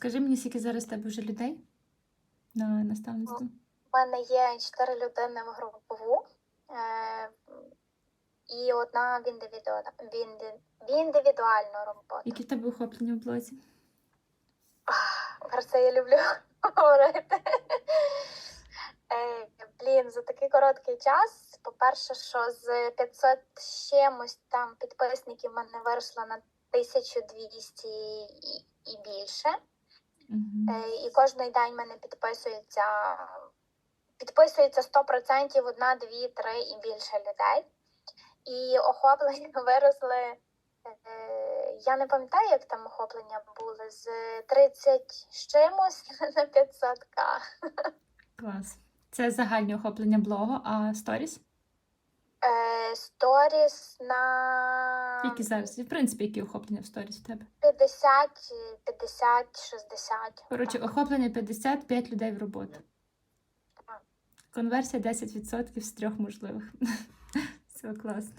Скажи мені, скільки зараз в тебе вже людей на наставництво? У мене є чотири людини в групову е, і одна в, індивіду... в, інди... в індивідуальну роботу. Які в тебе охоплення в блозі? Про це я люблю говорити. Е, Блін, за такий короткий час. По-перше, що з 500 чимось там підписників в мене виросло на 1200 і, і більше. Е, І кожен день мене підписується, підписується 100% одна, дві, три і більше людей. І охоплення виросли. е, Я не пам'ятаю, як там охоплення були з 30 з чимось на 500к. Клас. Це загальне охоплення блогу, а сторіс? Е, Сторіс на Які зараз? В принципі, які охоплення в сторіс в тебе? 50, 50, 60. Коротше, охоплення 55 людей в роботу. Конверсія 10% з трьох можливих. Все класно.